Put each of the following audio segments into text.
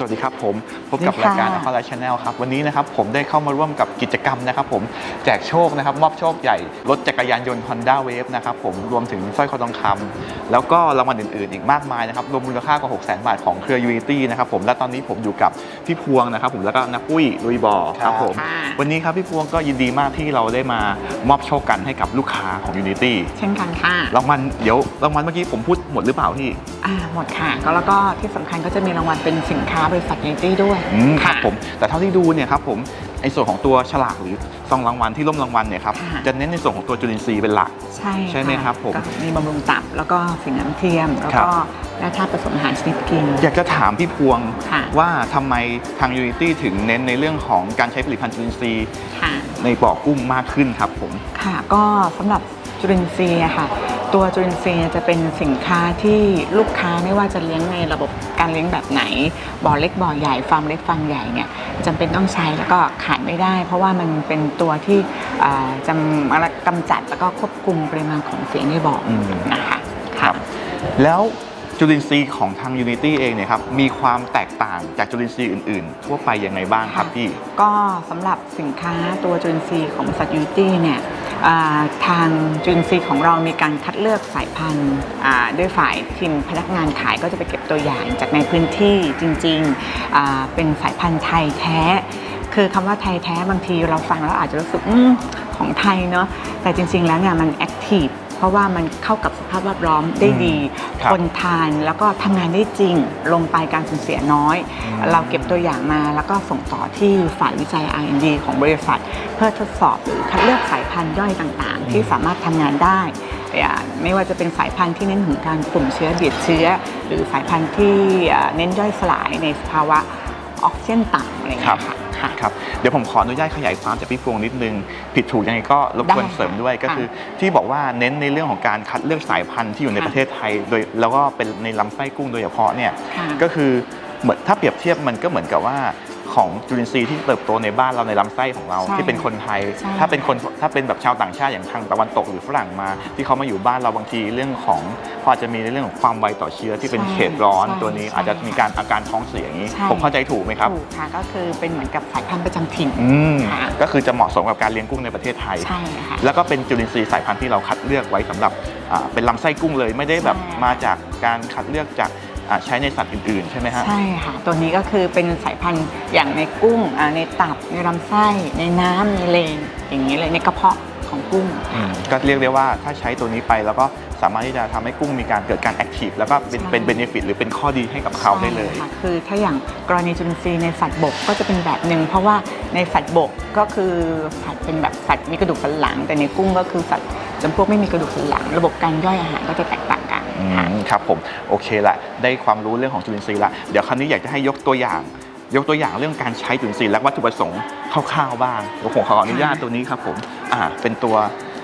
สวัสดีครับผมพบกับสวัสดีรายการค่ะอัลฟาไลชแนลครับวันนี้นะครับผมได้เข้ามาร่วมกับกิจกรรมนะครับผมแจกโชคนะครับมอบโชคใหญ่รถจักรยานยนต์ Honda Wave นะครับผมรวมถึงสร้อยคอทองคำแล้วก็รางวัลอื่นๆ อีกมากมายนะครับรวมมูลค่ากว่า6 0 0 0 0 0 บาทของเครือ Unity นะครับผมและตอนนี้ผมอยู่กับพี่พวงนะครับผมแล้วก็นักปุ้ยลุยบอครับผมค่ะวันนี้ครับพี่พวงก็ยินดีมากที่เราได้มามอบโชคกันให้กับลูกค้าของ Unity เช่นกันค่ะรางวัลเดี๋ยวรางวัลเมื่อกี้ผมพูดหมดหรือเปล่าพี่อ่าหมดค่ะก็แล้วก็ที่สำคัญก็จะมีรางวัลเป็นสินค้าบริษัทยูนิตี้ด้วยอืมครับะผมแต่เท่าที่ดูเนี่ยครับผมไอ้ส่วนของตัวฉลากหรือซองรางวัลที่ร่วมรางวัลเนี่ยครับค่ะจะเน้นในส่วนของตัวจุลินทรีย์เป็นหลัก ใช่ใช่ไหมะครับผมก็มีบำรุงตับแล้วก็สิ่งน้ำเทียม แล้วครัก็บแร่ธาตุผสมอาหารชนิดกิน อยากจะถามพี่พวงค่ะว่าทำไมทาง Unity ถึงเน้นในเรื่องของการใช้ผลิตภัณฑ์จุลินทรีย์ค่ะในบ่อกุ้งมากขึ้นครับผมค่ะก็สำหรับจุลินทรีย์อะค่ะ ตัวจุลินทรีย์จะเป็นสินค้าที่ลูกค้าไม่ว่าจะเลี้ยงในระบบการเลี้ยงแบบไหน บ่อเล็กบ่อใหญ่ฟาร์มเล็กฟาร์มใหญ่เนี่ยจำเป็นต้องใช้แล้วก็ขาดไม่ได้ เพราะว่ามันเป็นตัวที่อ่าจำกำจัดแล้วก็ควบคุมปริมาณของเสียในบ่ออมนะคะครับ แล้วจุลินทรีย์ของทาง Unity เองเนี่ยครับมีความแตกต่างจากจุลินทรีย์อื่นๆ ทั่วไปยังไงบ้างครับพี่ ก็สำหรับสินค้าตัวจุลินทรีย์ของบริษัทยูตี้เนี่ยอ่า ทางจุนซีของเรามีการคัดเลือกสายพันธุ์ด้วยฝ่ายทีมพนักงานขายก็จะไปเก็บตัวอย่างจากในพื้นที่จริงๆเป็นสายพันธุ์ไทยแท้ คือคำว่าไทยแท้บางทีเราฟังแล้วอาจจะรู้สึกอของไทยเนาะแต่จริง ๆ แล้วเนี่ยมันแอคทีฟ เพราะว่ามันเข้ากับสภาพแวดล้อมได้ดีครับคนทานแล้วก็ทำงานได้จริง ลงไปการสูญเสียน้อย อืม เราเก็บตัวอย่างมาแล้วก็ส่งต่อที่ฝ่ายวิจัย R&D ของบริษัท เพื่อทดสอบหรือคัดเลือกสายพันธุ์ย่อยต่างๆ ที่สามารถทำงานได้อ่าไม่ว่าจะเป็นสายพันธุ์ที่เน้นถึงการกลุ่มเชื้อเบียดเชื้อ หรือสายพันธุ์ที่อ่าเน้นย่อยสลายในสภาวะออกซิเจนต่ำ อะไรอย่างครัเงี้บยค่ะค่ะ ครับเดี๋ยวผมขออนุญาตขยายความจากพี่พวงนิดนึง ผิดถูกยังไงก็รบกวนได้ค่ะเสริมด้วยก็คือ ที่บอกว่าเน้นในเรื่องของการคัดเลือกสายพันธุ์ที่อยู่ในค่ะประเทศไทย โดยแล้วก็เป็นในลำไส้กุ้งโดยเฉพาะเนี่ยค่ะ ก็คือเหมือนถ้าเปรียบเทียบมันก็เหมือนกับว่า ของจุลินทรีย์ที่เติบโตในบ้านเราในลำไส้ของเราใช่ที่เป็นคนไทย ใช่ ถ้าเป็นคนถ้าเป็นแบบชาวต่างชาติอย่างทางตะวันตกหรือฝรั่งมา ที่เขามาอยู่บ้านเราบางทีเรื่องของพออาจจะมีในเรื่องของความไวต่อเชื้อที่เป็นใช่เขตร้อนใช่ตัวนี้ใช่อาจจะมีการอาการท้องเสียอย่างนี้ ใช่ ผมเข้าใจถูกไหมครับถูกค่ะก็คือเป็นเหมือนกับสายพันธุ์ประจำถิ่น อืมค่ะ ก็คือจะเหมาะสมกับการเลี้ยงกุ้งในประเทศไทย ใช่ค่ะ แล้วก็เป็นจุลินทรีย์สายพันธุ์ที่เราคัดเลือกไว้สำหรับอ่าเป็นลำไส้กุ้งเลยไม่ได้แบบใช่ มาจากการคัดเลือกจาก อ่าใช้ในสัตว์อื่นๆ ใช่ไหมฮะ ใช่ค่ะ ตัวนี้ก็คือเป็นสายพันธุ์อย่างในกุ้งอ่าในตับ ในลำไส้ ในน้ำในเลนอย่างนี้เลยในกระเพาะของกุ้ง อืมก็เรียกได้ว่าถ้าใช้ตัวนี้ไปแล้วก็สามารถที่จะทำให้กุ้งมีการเกิดการแอคทีฟแล้วก็เป็นใช่ เป็นเบนฟิตหรือเป็นข้อดีให้กับเขาได้เลย ใช่ค่ะคือถ้าอย่างกรณีจุลินทรีย์ในสัตว์บกก็จะเป็นแบบหนึ่งเพราะว่าในสัตว์บกก็คือสัตว์เป็นแบบสัตว์มีกระดูกสันหลัง แต่ในกุ้งก็คือสัตว์จำพวกไม่มีกระดูกสันหลัง ระบบการย่อยอาหารก็จะแตกต่างกั นอืค่ะมครับผมโอเคละได้ความรู้เรื่องของจุลินทรีย์ละเดี๋ยวคราวนี้อยากจะให้ยกตัวอย่าง ยกตัวอย่างเรื่องการใช้จุลินทรีย์และวัตถุประสงค์คร่าวๆบ้างเดี๋ยวผมขออนุญาตตัวนี้ครับผมอ่าเป็นตัว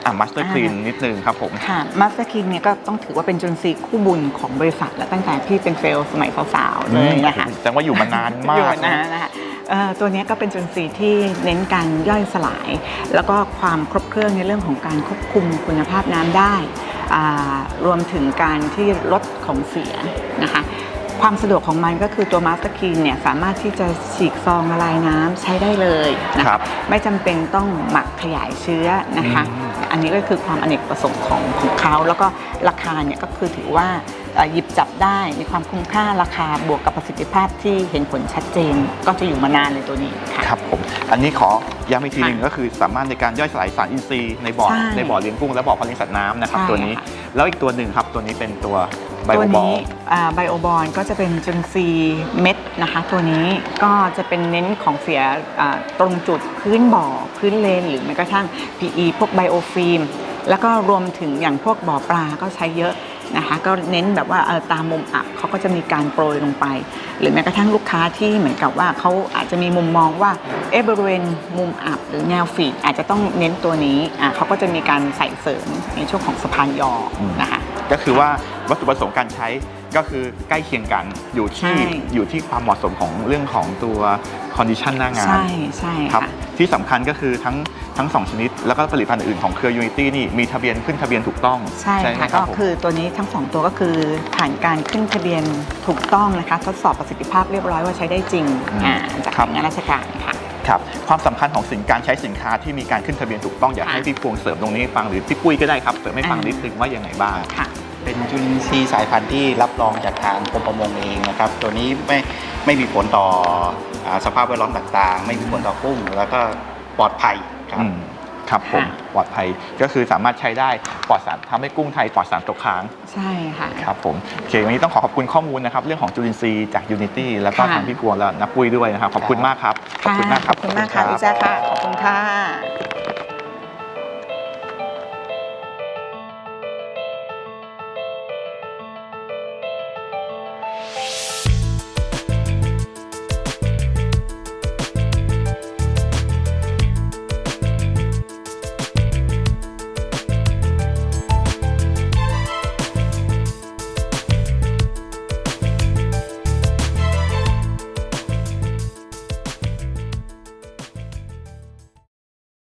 อ่ามาสเตอร์คลีนนิดนึงครับผมค่ะมาสเตอร์คิงเนี่ยก็ต้องถือว่าเป็นจุลินทรีย์คู่บุญของบริษัทและตั้งแต่พี่เป็นเซลล์สมัยสาวๆเลยนะคะแสดงว่าอยู่มานานมาอยู่กนะนะคะเอ่อตัวเนี้ยก็เป็นจุลินทรีย์ที่เน้นการย่อยสลาย แล้วก็ความครบเครื่องในเรื่องของการควบคุมคุณภาพน้ำได้อ่า รวมถึงการที่ลดของเสียนะคะความสะดวกของมันก็คือตัวมาสเตอร์คีนเนี่ยสามารถที่จะฉีกซองละลายน้ำใช้ได้เลยนะครัคะบไม่จำเป็นต้องหมักขยายเชื้อนะคะอืมอันนี้ก็คือความอเนกประสงค์ของของเขาแล้วก็ราคาเนี่ยก็คือถือว่าเอ่อ หยิบจับได้มีความคุ้มค่าราคาบวกกับประสิทธิภาพที่เห็นผลชัดเจน ก็จะอยู่มานานเลยตัวนี้ค่ะ ครับผม อันนี้ขอย้ำอีกทีหนึงค่ะก็คือสามารถในการย่อยสลายสารอินทรีย์ในบ่อใช่ในบ่อเลี้ยงกุ้งและบ่อเพาะเลี้ยงสัตว์น้ำนะครับใช่ตัวนี้ ค่ะ แล้วอีกตัวหนึ่งครับตัวนี้เป็นตัวไบตัโอวบอนี้ลไบโอบอลก็จะเป็นจุลินทรีย์เม็ดนะคะ ตัวนี้ก็จะเป็นเน้นของเสียอ่าตรงจุดพื้นบ่อพื้นเลน หรือแม้กระทั่ง PE พวกไบโอฟิล์มแล้วก็รวมถึงอย่างพวกบ่อปลาก็ใช้เยอะ นะคะก็เน้นแบบว่าเออตามมุมอับเขาก็จะมีการโปรยลงไป หรือแม้กระทั่งลูกค้าที่เหมือนกับว่าเขาอาจจะมีมุมมองว่าเอะบริเวณมุมอับหรือแนวฟีดอาจจะต้องเน้นตัวนี้อะเขาก็จะมีการใส่เสริมในช่วงของสะพานยออมนะคะก็คือว่าวัตถุประสงค์การใช้ ก็คือใกล้เคียงกันอยู่ที่ใช่ อยู่ที่ความเหมาะสมของเรื่องของตัวคอนดิชันหน้างาน ใช่ใช่ครับค่ะที่สำคัญก็คือทั้งทั้งสองชนิด แล้วก็ผลิตภัณฑ์อื่นของเครือ Unity นี่มีทะเบียนขึ้นทะเบียนถูกต้องใช่ไหมค่ะคก็รับผม คือตัวนี้ทั้งสองตัวก็คือผ่านการขึ้นทะเบียนถูกต้องนะคะ ทดสอบประสิทธิภาพเรียบร้อยว่าใช้ได้จริงอืมอ่าจากครับหน่วยงานราชการค่ะ ครับความสำคัญของสินการใช้สินค้าที่มีการขึ้นทะเบียนถูกต้องอยากค่ะให้พี่พวงเสริมตรงนี้ให้ฟังหรือพี่ปุ้ยก็ได้ครับเสริมให้ฟังอ่านิ นิดนึงว่ายังไงบ้าง ค่ะ เป็นจุลินทรีย์สายพันธุ์ที่รับรองจากทางกรมประมงเองนะครับ ตัวนี้ไม่ไม่มีผลต่ออาสภาพแวดล้อมต่างๆ ไม่มีผลต่อกุ้งแล้วก็ปลอดภัยครับ อืมครับผมค่ะปลอดภัยก็คือสามารถใช้ได้ปลอดสารทำให้กุ้งไทยปลอดสารตกค้างใช่ค่ะ ครับผมโอเควันนี้ต้องขอขอบคุณข้อมูลนะครับ เรื่องของจุลินทรีย์จาก Unity แล้วก็ค่ะ ทางพี่พวงและนับปุ้ยด้วยนะครับขอบคุณมากครับขอบคุณมากครับ ขอบคุณมากค่ะพี่แจ๊คค่ะ ขอบคุณค่ะ